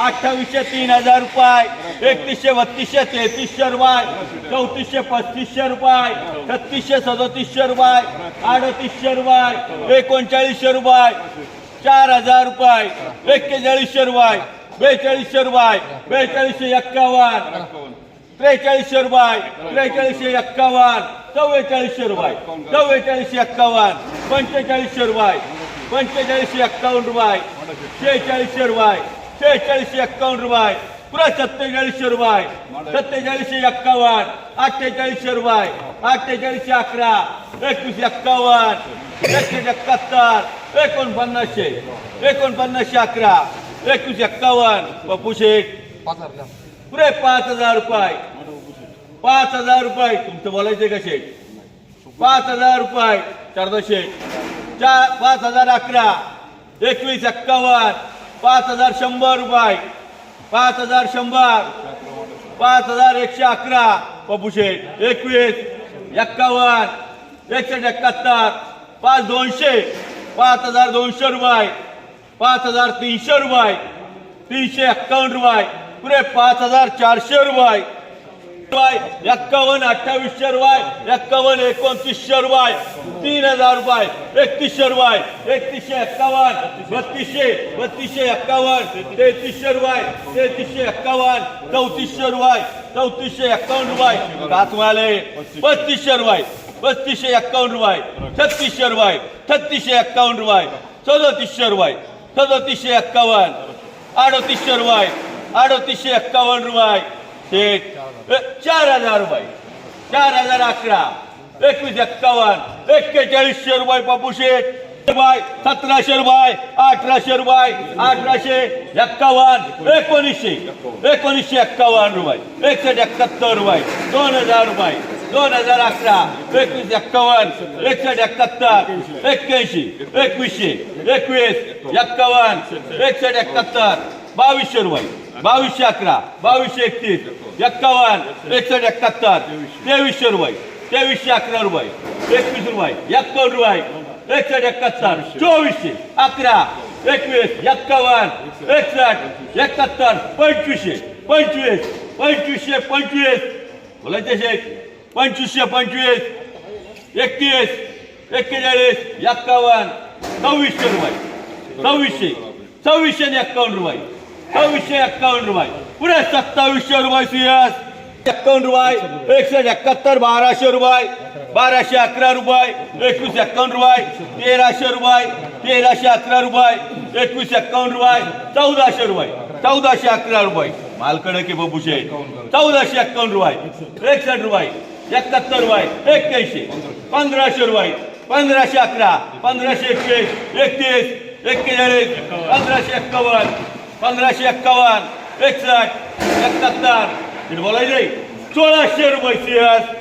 अठ्ठावीसशे तीन हजार रुपये एकतीसशे बत्तीसशे तेहतीसशे रुपये चौतीसशे पस्तीसशे रुपये छत्तीसशे सदतीसशे रुपये अडतीसशे रुपये एकोणचाळीसशे रुपये चार हजार रुपये एक्केचाळीसशे रुपये बेचाळीसशे रुपये बेचाळीसशे एक्कावन्न त्रेचाळीसशे रुपये त्रेचाळीसशे एक्कावन्न चव्वेचाळीसशे रुपये चव्वेचाळीसशे एक्कावन्न पंचेचाळीसशे रुपये पंचेचाळीसशे एक्कावन्न रुपये शेहेचाळीसशे रुपये शेहेचाळीसशे एक्कावन्न रुपये. पुरा सत्तेचाळीसशे रुपये. सत्तेचाळीसशे एक्कावन्न. अठ्ठेचाळीसशे रुपये. अठ्ठेचाळीसशे अकरा. एकवीस एक्कावन्न. एकशे एकाहत्तर. एकोणपन्नासशे. एकोणपन्नासशे अकरा. एकवीस एक्कावन्न. बापू शेठ. पुरे पाच हजार रुपये. पाच हजार रुपये. तुमचं बोलायचं का शेठ? पाच हजार रुपये. शारदा शेठ. चार पाच हजार अकरा. एकवीस एक्कावन्न. पाच हजार शंभर रुपये. पाच हजार शंभर. पाच हजार एकशे अकरा. पप्पू शेठ एकवीस एक्कावन्न एकशे एकाहत्तर. पाच दोनशे. पाच हजार दोनशे रुपये. पाच हजार तीनशे रुपये. तीनशे एक्कावन्न रुपये. पुरे पाच हजार चारशे रुपये. रुपये एक्कावन्न अठ्ठावीसशे रुपये एक्कावन्न एकोणतीसशे रुपये तीन हजार रुपये एकतीसशे रुपये एकतीसशे एक्कावन्न बत्तीसशे बत्तीसशे एक्कावन्न तेहतीसशे रुपये तेहतीसशे एक्कावन्न चौतीसशे रुपये चौतीसशे एक्कावन्न रुपये काचवाले बत्तीसशे रुपये बत्तीसशे एक्कावन्न रुपये छत्तीसशे रुपये छत्तीसशे एक्कावन्न रुपये सदतीसशे रुपये सदतीसशे एक्कावन्न अडतीसशे रुपये अडतीसशे एक्कावन्न रुपये एक चार हजार रुपये चार हजार अकरा. एकवीस एक्कावन्न. एक्केचाळीसशे रुपये बापू शेठ रुपये सतराशे रुपये अठराशे रुपये अठराशे एक्कावन्न. एकोणीसशे. एकोणीसशे एक्कावन्न रुपये. एकशे एकाहत्तर रुपये. दोन हजार रुपये. दोन हजार अकरा. एकवीस एक्कावन्न. एकशे एकाहत्तर. एक्क्याऐंशी. एकवीसशे. एकवीस एक्कावन्न. एकसष्ट एकाहत्तर. बावीसशे रुपये. बावीसशे अकरा बावीसशे एकतीस एक्कावन्न एकसष्ट एकाहत्तर तेवीसशे रुपये तेवीसशे अकरा रुपये एकवीस रुपये एक्कावन्न रुपये एकसष्ट एकाहत्तर चोवीसशे अकरा एकवीस एक्कावन्न एकसष्ट एकाहत्तर पंचवीसशे पंचवीस पंचवीसशे पंचवीस बोलायचे शेख पंचवीसशे पंचवीस एकतीस एक्केचाळीस एक्कावन्न सव्वीसशे रुपये सव्वीसशे सव्वीसशे आणि एक्कावन्न रुपये सव्वीसशे एक्कावन्न रुपये. पुढे सत्तावीसशे रुपये सीएस एक्कावन्न रुपये एकशे एकाहत्तर बाराशे रुपये बाराशे अकरा रुपये एकवीस एक्कावन्न रुपये तेराशे रुपये तेराशे अकरा रुपये एकवीस एक्कावन्न रुपये चौदाशे रुपये चौदाशे अकरा रुपये. मालकडे की बबुशे. चौदाशे एक्कावन्न रुपये एकसष्ट रुपये एकाहत्तर रुपये एक्क्याऐंशी पंधराशे रुपये पंधराशे अकरा पंधराशे एकवीस एकतीस एक्केचाळीस पंधराशे एक्कावन्न. पंधराशे एक्कावन्न एकसष्ट एकाहत्तर इथे बोलायचे सोळाशे रुपये सीएस